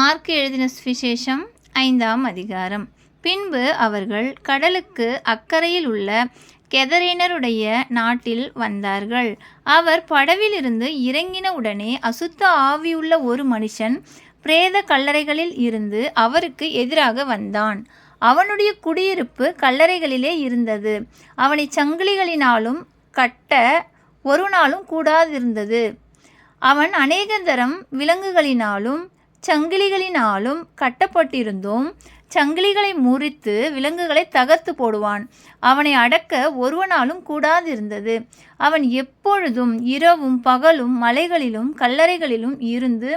Mark எழுதின சுவிசேஷம் ஐந்தாம் அதிகாரம். பின்பு அவர்கள் கடலுக்கு அக்கறையில் உள்ள கெதரினருடைய நாட்டில் வந்தார்கள். அவர் படவிலிருந்து இறங்கின உடனே அசுத்த ஆவியுள்ள ஒரு மனுஷன் பிரேத கல்லறைகளில் இருந்து அவருக்கு எதிராக வந்தான். அவனுடைய குடியிருப்பு கல்லறைகளிலே இருந்தது. அவனை சங்கிலிகளினாலும் கட்ட ஒரு நாளும் கூடாதிருந்தது. அவன் அநேக தரம் விலங்குகளினாலும் சங்கிலிகளினாலும் கட்டப்பட்டிருந்தும் சங்கிலிகளை முறித்து விலங்குகளை தகர்த்து போடுவான். அவனை அடக்க ஒருவனாலும் கூடாதிருந்தது. அவன் எப்பொழுதும் இரவும் பகலும் மலைகளிலும் கல்லறைகளிலும் இருந்து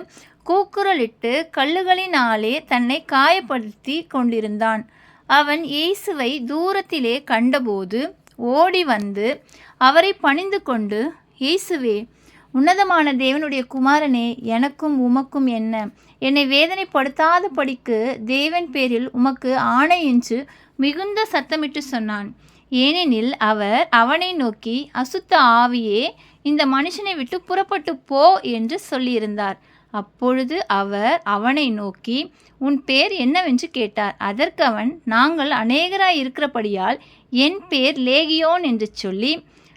கூக்குரலிட்டு கல்லுகளினாலே தன்னை காயப்படுத்தி கொண்டிருந்தான். அவன் இயேசுவை தூரத்திலே கண்டபோது ஓடி வந்து அவரை பணிந்து கொண்டு இயேசுவே உன்னதமான தேவனுடைய குமாரனே எனக்கும் உமக்கும் என்ன? என்னை வேதனைப்படுத்தாத படிக்கு தேவன் பேரில் உமக்கு ஆணை என்று மிகுந்த சத்தமிட்டு சொன்னான். ஏனெனில் அவர் அவனை நோக்கி அசுத்த ஆவியே இந்த மனுஷனை விட்டு புறப்பட்டு போ என்று சொல்லியிருந்தார். அப்பொழுது அவர் அவனை நோக்கி உன் பேர் என்னவென்று கேட்டார். அதற்கு அவன் நாங்கள் அநேகராய் இருக்கிறபடியால் என் பேர் லேகியோன் என்று சொல்லி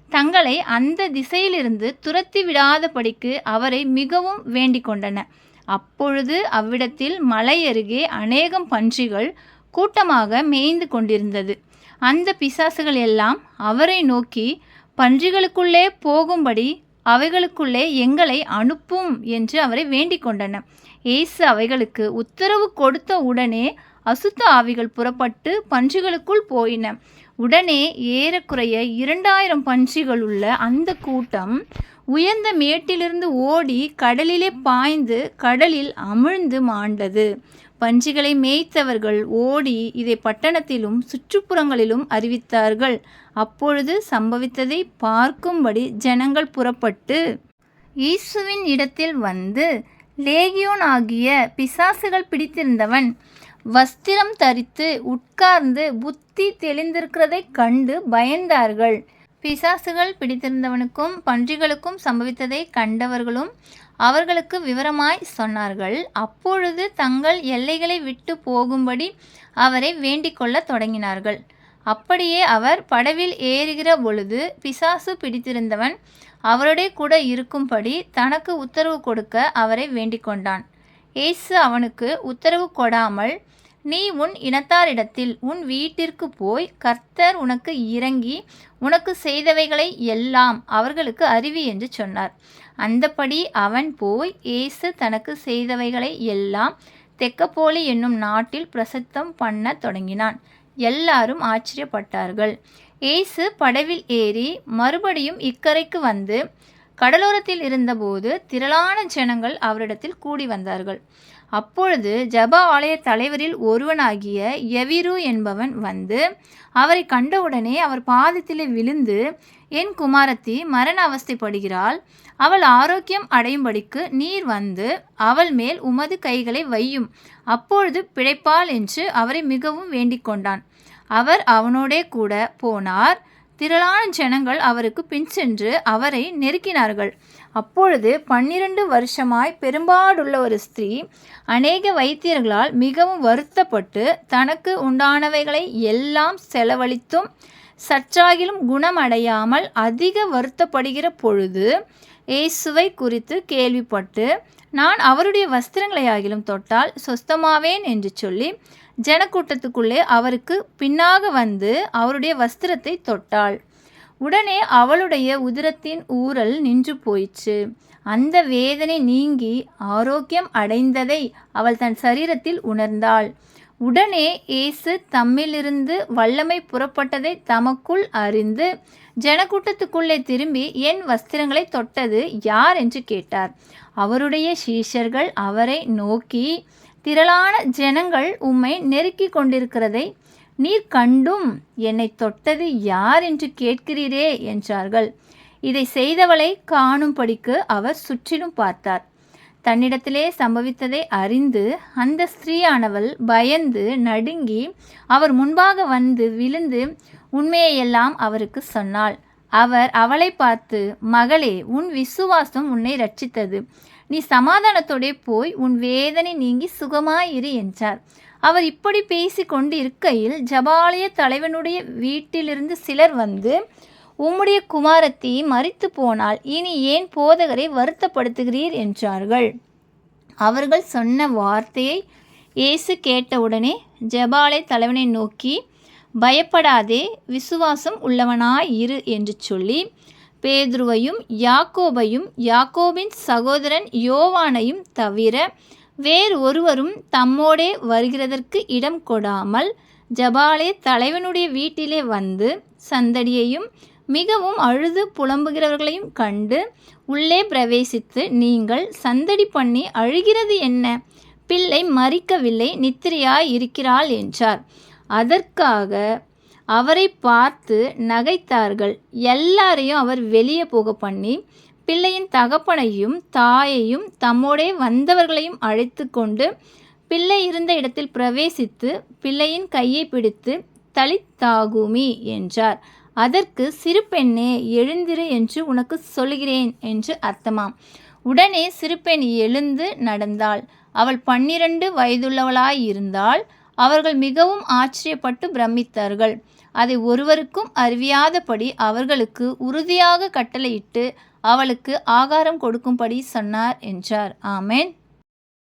தங்களை அந்த திசையிலிருந்து துரத்தி விடாதபடிக்கு அவரை மிகவும் வேண்டிக் கொண்டன. அப்பொழுது அவ்விடத்தில் மலை அருகே அநேகம் பன்றிகள் கூட்டமாக மேய்ந்து கொண்டிருந்தது. அந்த பிசாசுகள் எல்லாம் அவரை நோக்கி பன்றிகளுக்குள்ளே போகும்படி அவைகளுக்குள்ளே எங்களை அனுப்பும் என்று அவரை வேண்டிக் கொண்டன. ஏசு அவைகளுக்கு உத்தரவு கொடுத்த உடனே அசுத்த ஆவிகள் புறப்பட்டு பன்றிகளுக்குள் போயின. உடனே ஏறக்குறைய இரண்டாயிரம் பன்றிகள் உள்ள அந்த கூட்டம் உயர்ந்த மேட்டிலிருந்து ஓடி கடலிலே பாய்ந்து கடலில் அமிழ்ந்து மாண்டது. பன்றிகளை மேய்த்தவர்கள் ஓடி இதை பட்டணத்திலும் சுற்றுப்புறங்களிலும் அறிவித்தார்கள். அப்பொழுது சம்பவித்ததை பார்க்கும்படி ஜனங்கள் புறப்பட்டு இயேசுவின் இடத்தில் வந்து லேகியோன் ஆகிய பிசாசுகள் பிடித்திருந்தவன் வஸ்திரம் தரித்து உட்கார்ந்து புத்தி தெளிந்திருக்கிறதைக் கண்டு பயந்தார்கள். பிசாசுகள் பிடித்திருந்தவனுக்கும் பன்றிகளுக்கும் சம்பவித்ததை கண்டவர்களும் அவர்களுக்கு விவரமாய் சொன்னார்கள். அப்பொழுது தங்கள் எல்லைகளை விட்டு போகும்படி அவரை வேண்டிக்கொள்ள தொடங்கினார்கள். அப்படியே அவர் படவில் ஏறுகிற பொழுது பிசாசு பிடித்திருந்தவன் அவருடைய கூட இருக்கும்படி தனக்கு உத்தரவு கொடுக்க அவரை வேண்டிக் கொண்டான் இயேசு அவனுக்கு உத்தரவு கொடாமல் நீ உன் இனத்தாரிடத்தில் உன் வீட்டிற்கு போய் கர்த்தர் உனக்கு இறங்கி உனக்கு செய்தவைகளை எல்லாம் அவர்களுக்கு அறிவி என்று சொன்னார். அந்தபடி அவன் போய் இயேசு தனக்கு செய்தவைகளை எல்லாம் தெக்கப்போலி என்னும் நாட்டில் பிரசித்தம் பண்ண தொடங்கினான். எல்லாரும் ஆச்சரியப்பட்டார்கள். இயேசு படவில் ஏறி மறுபடியும் இக்கரைக்கு வந்து கடலோரத்தில் இருந்தபோது திரளான ஜனங்கள் அவரிடத்தில் கூடி வந்தார்கள். அப்பொழுது ஜப ஆலய தலைவரில் ஒருவனாகிய எவிரு என்பவன் வந்து அவரை கண்டவுடனே அவர் பாதத்திலே விழுந்து என் குமாரத்தி மரண அவஸ்தைப்படுகிறாள். அவள் ஆரோக்கியம் அடையும்படிக்கு நீர் வந்து அவள் மேல் உமது கைகளை வையும். அப்பொழுது பிழைப்பாள் என்று அவரை மிகவும் வேண்டிக் கொண்டான். அவர் அவனோடே கூட போனார். திரளான ஜனங்கள் அவருக்கு பின் சென்று அவரை நெருக்கினார்கள். அப்பொழுது பன்னிரண்டு வருஷமாய் பெரும்பாடுள்ள ஒரு ஸ்திரீ அநேக வைத்தியர்களால் மிகவும் வருத்தப்பட்டு தனக்கு உண்டானவைகளை எல்லாம் செலவழித்தும் சற்றாகிலும் குணமடையாமல் அதிக வருத்தப்படுகிற பொழுது இயேசுவை குறித்து கேள்விப்பட்டு நான் அவருடைய வஸ்திரங்களை ஆகிலும் தொட்டால் சொஸ்தமாவேன்? என்று சொல்லி ஜனக்கூட்டத்துக்குள்ளே அவருக்கு பின்னாக வந்து அவருடைய வஸ்திரத்தை தொட்டாள். உடனே அவளுடைய உதிரத்தின் ஊரல் நின்று போயிற்று. அந்த வேதனை நீங்கி ஆரோக்கியம் அடைந்ததை அவள் தன் சரீரத்தில் உணர்ந்தாள். உடனே இயேசு தம்மிலிருந்து வல்லமை புறப்பட்டதை தமக்குள் அறிந்து ஜனக்கூட்டத்துக்குள்ளே திரும்பி என் வஸ்திரங்களை தொட்டது யார் என்று கேட்டார். அவருடைய சீஷர்கள் அவரை நோக்கி திரளான ஜனங்கள் உம்மை நெருக்கி கொண்டிருக்கிறதை நீர் கண்டும். என்னை தொட்டது யார் என்று கேட்கிறீரே என்றார்கள். இதை செய்தவளை காணும்படிக்கு அவர் சுற்றிலும் பார்த்தார். தன்னிடத்திலே சம்பவித்ததை அறிந்து அந்த ஸ்திரீயானவள் பயந்து நடுங்கி அவர் முன்பாக வந்து விழுந்து உண்மையையெல்லாம் அவருக்கு சொன்னாள். அவர் அவளை பார்த்து மகளே உன் விசுவாசம் உன்னை ரட்சித்தது. நீ சமாதானத்தோடே போய் உன் வேதனை நீங்கி சுகமாயிரு என்றார். அவர் இப்படி பேசி கொண்டு இருக்கையில் ஜபாலய தலைவனுடைய வீட்டிலிருந்து சிலர் வந்து உம்முடைய குமாரத்தி மறித்து போனால் இனி ஏன் போதகரை வருத்தப்படுத்துகிறீர்? என்றார்கள். அவர்கள் சொன்ன வார்த்தையை இயேசு கேட்டவுடனே ஜெபாலை தலைவனை நோக்கி பயப்படாதே விசுவாசம் உள்ளவனாய் இரு என்று சொல்லி பேதுருவையும் யாக்கோபையும் யாக்கோபின் சகோதரன் யோவானையும் தவிர வேறு ஒருவரும் தம்மோடே வருகிறதற்கு இடம் கொடாமல் ஜபாலே தலைவனுடைய வீட்டிலே வந்து சந்தடியையும் மிகவும் அழுது புலம்புகிறவர்களையும் கண்டு உள்ளே பிரவேசித்து நீங்கள் சந்தடி பண்ணி அழுகிறது என்ன? பிள்ளை மறிக்கவில்லை நித்திரையாய் இருக்கிறாள் என்றார். அதற்காக அவரை பார்த்து நகைத்தார்கள். எல்லாரையும் அவர் வெளியே போக பண்ணி பிள்ளையின் தகப்பனையும் தாயையும் தம்மோடே வந்தவர்களையும் அழைத்து கொண்டு பிள்ளை இருந்த இடத்தில் பிரவேசித்து பிள்ளையின் கையை பிடித்து தலித்தாகுமி என்றார். அதற்கு சிறு பெண்ணே எழுந்திரு என்று உனக்கு சொல்கிறேன் என்று அர்த்தமாம். உடனே சிறுபெண் எழுந்து நடந்தாள். அவள் பன்னிரண்டு வயதுள்ளவளாயிருந்தாள். அவர்கள் மிகவும் ஆச்சரியப்பட்டு பிரமித்தார்கள். அதை ஒருவருக்கும் அறிவியாதபடி அவர்களுக்கு உறுதியாக கட்டளையிட்டு அவளுக்கு ஆகாரம் கொடுக்கும்படி சொன்னார் என்றார். ஆமேன்.